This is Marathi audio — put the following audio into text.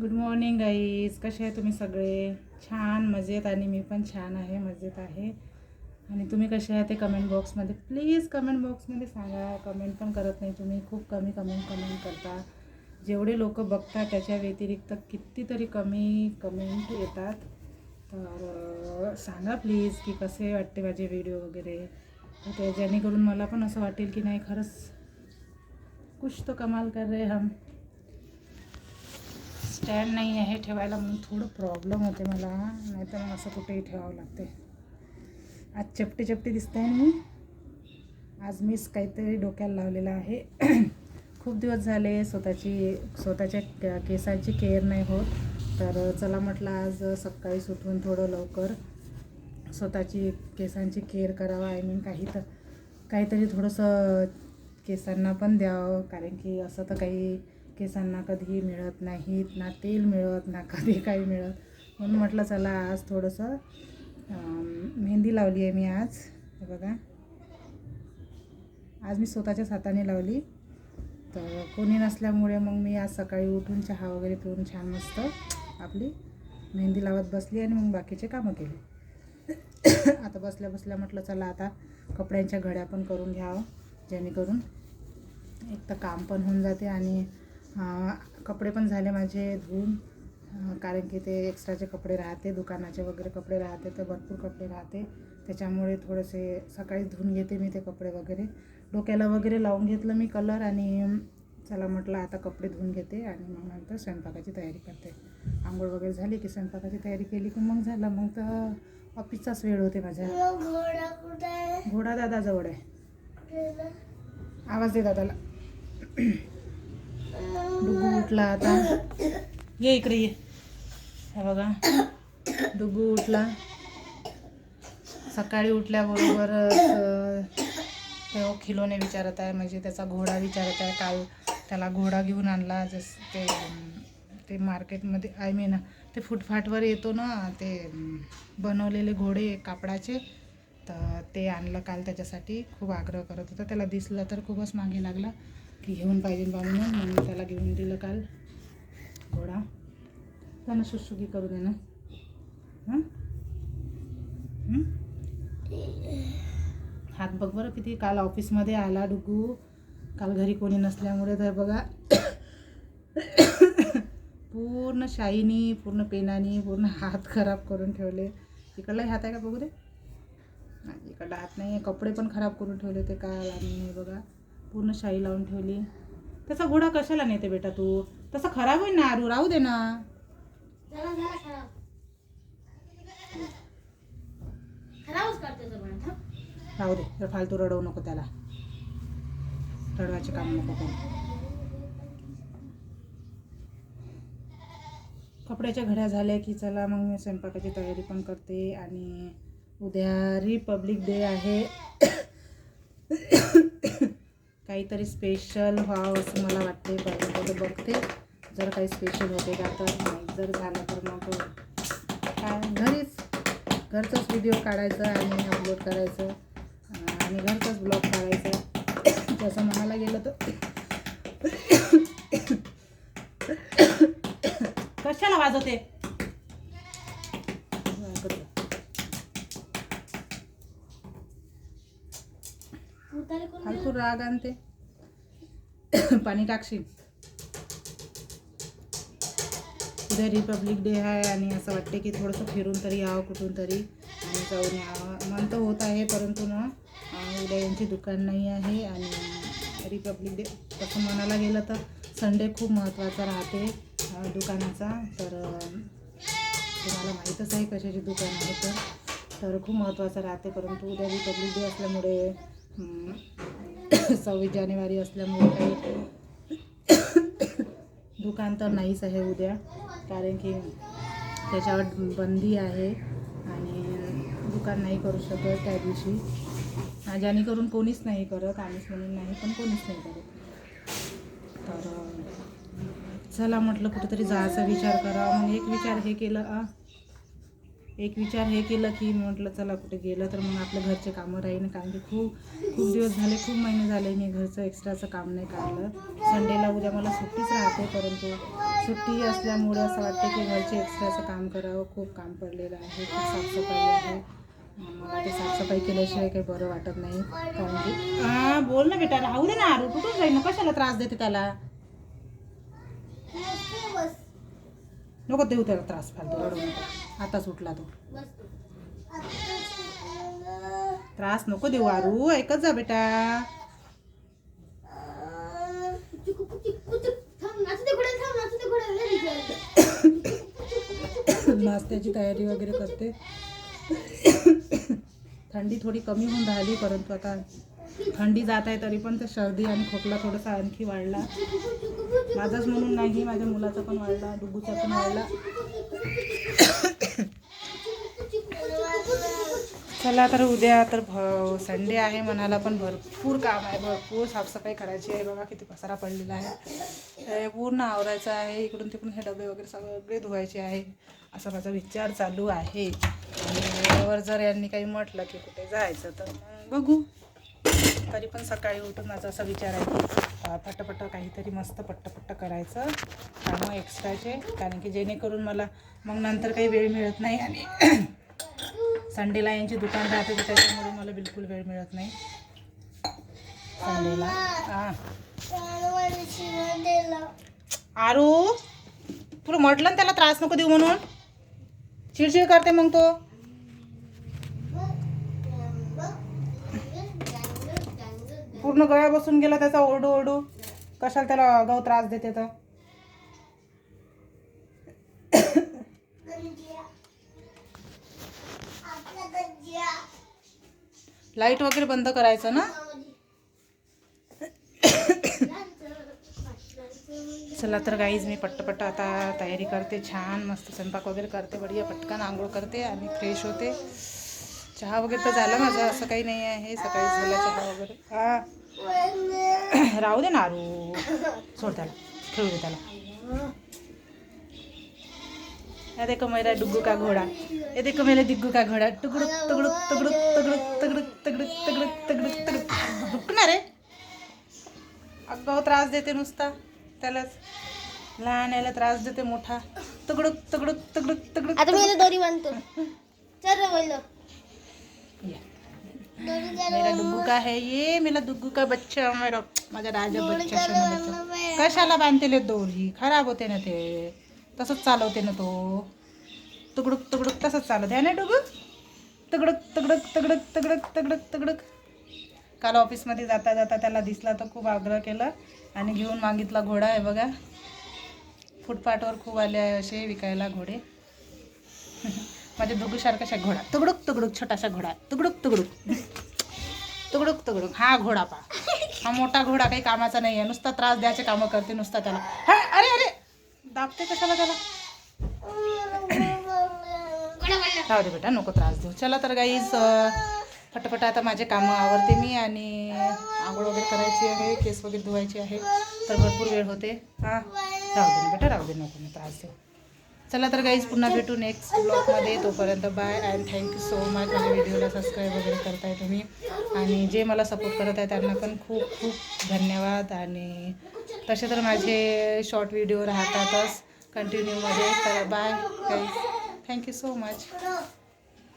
गुड मॉर्निंग गाईज कसे आहे तुम्ही सगळे? छान मजेत. आणि मी पण छान आहे मजेत आहे. आणि तुम्ही कसे आहे ते कमेंट बॉक्समध्ये प्लीज कमेंट बॉक्समध्ये सांगा. कमेंट पण करत नाही तुम्ही. खूप कमी कमेंट कमेंट करता. जेवढे लोक बघतात त्याच्या व्यतिरिक्त कितीतरी कमी कमेंट येतात. तर सांगा प्लीज की कसे वाटते माझे व्हिडिओ वगैरे? तर ते जेणेकरून मला पण असं वाटेल की नाही खरंच कुछ तो कमाल कर रहे हम. स्टँड नाही आहे ठेवायला म्हणून थोडं प्रॉब्लेम होते मला. नाही तर मग असं कुठेही ठेवावं लागते. आज चपटी चपटी दिसते आहे मी. आज मीच काहीतरी डोक्याला लावलेलं आहे. खूप दिवस झाले स्वतःची स्वतःच्या केसांची केअर नाही होत. तर चला म्हटलं आज सकाळी सुटून थोडं लवकर स्वतःची केसांची केअर करावं. आय मीन काही तर काहीतरी थोडंसं केसांना पण द्यावं. कारण की असं तर काही केसांना कधीही मिळत नाहीत ना तेल मिळत ना कधी काही मिळत. म्हणून म्हटलं चला आज थोडंसं मेहंदी लावली आहे मी आज. हे बघा. आज मी स्वतःच्याच हाताने लावली. तर कोणी नसल्यामुळे मग मी आज सकाळी उठून चहा वगैरे पिऊन छान मस्त आपली मेहंदी लावत बसली आणि मग बाकीचे कामं केले. आता बसल्या बसल्या म्हटलं चला आता कपड्यांच्या घड्या पण करून घ्यावं जेणेकरून एक तर काम पण होऊन जाते आणि कपडे पण झाले माझे धुवून. कारण की ते एक्स्ट्राचे कपडे राहते दुकानाचे वगैरे कपडे राहते तर भरपूर कपडे राहते. त्याच्यामुळे थोडेसे सकाळी धुवून घेते मी ते कपडे वगैरे. डोक्याला वगैरे लावून घेतलं मी कलर आणि चला म्हटलं आता कपडे धुवून घेते आणि मग नंतर स्वयंपाकाची तयारी करते. आंघोळ वगैरे झाली की स्वयंपाकाची तयारी केली की मग झालं. मग तर ऑफिसचाच वेळ होते माझ्या. घोडा दादाजवळ आहे. आवाज दे दादाला. डुगू उठला आता. ये इकडे ये. हे बघा. डुगू उठला. सकाळी उठल्याबरोबर तो खिलोने विचारत आहे म्हणजे त्याचा घोडा विचारत आहे. काल त्याला घोडा घेऊन आणला. जस ते ते मार्केटमध्ये आय मीन ते फुटफाटवर येतो ना ते बनवलेले घोडे कापडाचे तर ते आणलं काल त्याच्यासाठी. खूप आग्रह करत होता. त्याला दिसलं तर खूपच मागे लागला. की घेऊन पाहिजे बा म्हणून म्हणून त्याला घेऊन दिलं काल. घोडा त्यांना सुसुकी करू दे ना. हात बघ बरं किती काल ऑफिसमध्ये आला डुगू. काल घरी कोणी नसल्यामुळे तर बघा. पूर्ण शाईनी पूर्ण पेनानी पूर्ण हात खराब करून ठेवले. इकडलाही हात आहे का बघू दे. इकडला हात नाही कपडे पण खराब करून ठेवले ते काल आणि बघा. पूर्ण शाई लावून ठेवली. त्याचा घोडा कशाला नेते बेटा तू? तसा खराब होईल ना आरू. राहू दे ना. राहू दे फालतू रडवू नको त्याला. रडवायचे काम नको करू. कपड्याच्या घड्या झाल्या की चला मग मी स्वयंपाकाची तयारी पण करते आणि उद्या रिपब्लिक डे आहे. काहीतरी स्पेशल व्हावं असं मला वाटते पहिल्यांदा बघते. जर काही स्पेशल होते का तर नाही जर झालं तर मग काय? घरीच. घरचाच व्हिडिओ काढायचं आणि अपलोड करायचं. आणि घरचाच ब्लॉग काढायचा. जसं म्हणायला गेलं तर. कशाला वाजवते उतारे कोण फालतू राग आणते पाणी टाकशील? उद्या रिपब्लिक डे आहे आणि असं वाटते की थोडंसं फिरून तरी यावं कुठून तरी. आणि जाऊन यावं. मन तर होत आहे परंतु ना उद्या यांची दुकान नाही आहे आणि रिपब्लिक डे तसं म्हणायला गेलं तर संडे खूप महत्त्वाचा राहते दुकानाचा. तर तुम्हाला माहीतच आहे कशाची दुकान आहे तर. खूप महत्त्वाचं राहते परंतु उद्या रिपब्लिक डे असल्यामुळे सव्वीस जानेवारी असल्यामुळे काही दुकान तर नाहीच आहे उद्या कारण की त्याच्यावर बंदी आहे आणि दुकान नाही करू शकत त्या दिवशी. जेणेकरून कोणीच नाही करत आम्हीच म्हणून नाही पण कोणीच नाही करत. तर चला म्हटलं कुठेतरी जायचा विचार करा. मग एक विचार हे केलं आ एक विचार हे केलं की म्हटलं चला कुठे गेलं तर मग आपल्या घरचे कामं राहीन. कारण की खूप खूप दिवस झाले खूप महिने झाले मी घरचं एक्स्ट्राचं काम नाही काढलं. संडेला उद्या मला सुट्टीच राहते परंतु सुट्टी असल्यामुळे असं वाटतं की घरचे एक्स्ट्राचं काम करावं. खूप काम पडलेलं आहे खूप साफसफाई आहे. मला ते साफसफाई केल्याशिवाय काही बरं वाटत नाही. कारण की हां बोल ना बेटा राहू दे ना आरू कुठून जाईन? कशाला त्रास देते त्याला? नको देऊ त्याला त्रास फालतू रडू आताच उठला तो. त्रास नको देऊ आरू. ऐकत जा बेटा. नाश्त्याची तयारी वगैरे करते. थंडी थोडी कमी होऊन राहिली परंतु आता थंडी जात आहे तरी पण तर सर्दी आणि खोकला थोडासा आणखी वाढला. माझाच म्हणून नाही माझ्या मुलाचा पण वाढला डुगूचा पण वाढला. चला तर उद्या तर भ संडे आहे मनाला पण भरपूर काम आहे भरपूर साफसफाई करायची आहे. बघा किती पसारा पडलेला आहे. पूर्ण आवरायचं आहे इकडून तिकडून हे डबे वगैरे सगळे धुवायचे आहे. असा माझा विचार चालू आहे. आणि वेळेवर जर यांनी काही म्हटलं की कुठे जायचं तर बघू. तरी पण सकाळी उठून माझा असा विचार आहे की पटपट काहीतरी मस्त पट्टपट्ट करायचं कामं एक्स्ट्राचे कारण की जेणेकरून मला मग नंतर काही वेळ मिळत नाही आणि संडेला यांची दुकान राहते तर त्याच्यामुळे मला बिलकुल वेळ मिळत नाही. संडेला. हां. आरू तुला म्हटलं ना त्याला त्रास नको देऊ म्हणून? चिडचिड करते मग तो. पूर्ण गळ्या बसून गेला त्याचा ओरडू ओरडू. कशाला त्याला गव त्रास देते तर? लाइट वगैरे बंद करायचं ना? चला तर गाईज मी पट्टपट्ट आता तयारी करते. छान मस्त स्वयंपाक वगैरे करते बढिया पटकन आंघोळ करते आणि फ्रेश होते. चहा वगैरे तर झाला माझं असं काही नाही आहे. सकाळी झाला चहा वगैरे. हा. राहू दे ना आरू सोड त्याला खेळू दे त्याला या देखो मेरा डुग्गू का घोड़ा ये देखो मेरा डिग्गू का घोड़ा टुकड़ुक तगड़ुक तगड़ुक तगड़ुक तगड़ुक तगड़ुक तगड़ुक तगड़ुक तगड़ुक दुखणार रे अगाऊ त्रास देते नुसता त्यालाच लहान याला त्रास देते मोठा तगडुक तगडुक तगडुक तगडुक आता मी दोरी बांधतो चल रे बोललो मेरा डुग्गू का है ये मेरा डुग्गू का बच्चा मेरा माझा राजा बच्चा कशाला बांधते ले दोरी? खराब होते ना ते. तसंच चालवते ना तो. तुकडुक तुकडुक तसंच चालवते. आहे ना डुगू तगडक तगडक तगडक तगडक तगडक तगडक. काल ऑफिसमध्ये जाता जाता त्याला दिसला तर खूप आग्रह केला आणि घेऊन मागितला घोडा आहे बघा. फुटपाथवर खूप आले आहे असे विकायला घोडे. माझ्या डुगूसारखा घोडा. तुगडूक तुगडूक छोटासा घोडा. तुगडूक तुगडूक. तुगडूक तुगडूक. हा घोडा पा हा मोठा घोडा काही कामाचा नाही आहे नुसता त्रास द्यायचे कामं करते नुसता त्याला. हा, अरे अरे. दाबते कशाला त्याला? राहू दे बेटा नको त्रास देऊ. चला तर गाईज फटाफट आता माझे कामं आवडते मी आणि आंघोळ वगैरे करायची आहे केस वगैरे धुवायचे आहे. तर भरपूर वेळ होते. हां राहू दे बेटा राहू दे नको मी त्रास देऊ. चला तर गाईज पुन्हा भेटू नेक्स्ट ब्लॉगमध्ये तोपर्यंत bye and thank you so much माझ्या व्हिडिओला सबस्क्राईब वगैरे करताय तुम्ही. आणि जे मला सपोर्ट करत आहे त्यांना पण खूप खूप धन्यवाद. आणि तसे तर माझे शॉर्ट व्हिडिओ राहतातच. कंटिन्यूमध्ये तर bye guys thank you so much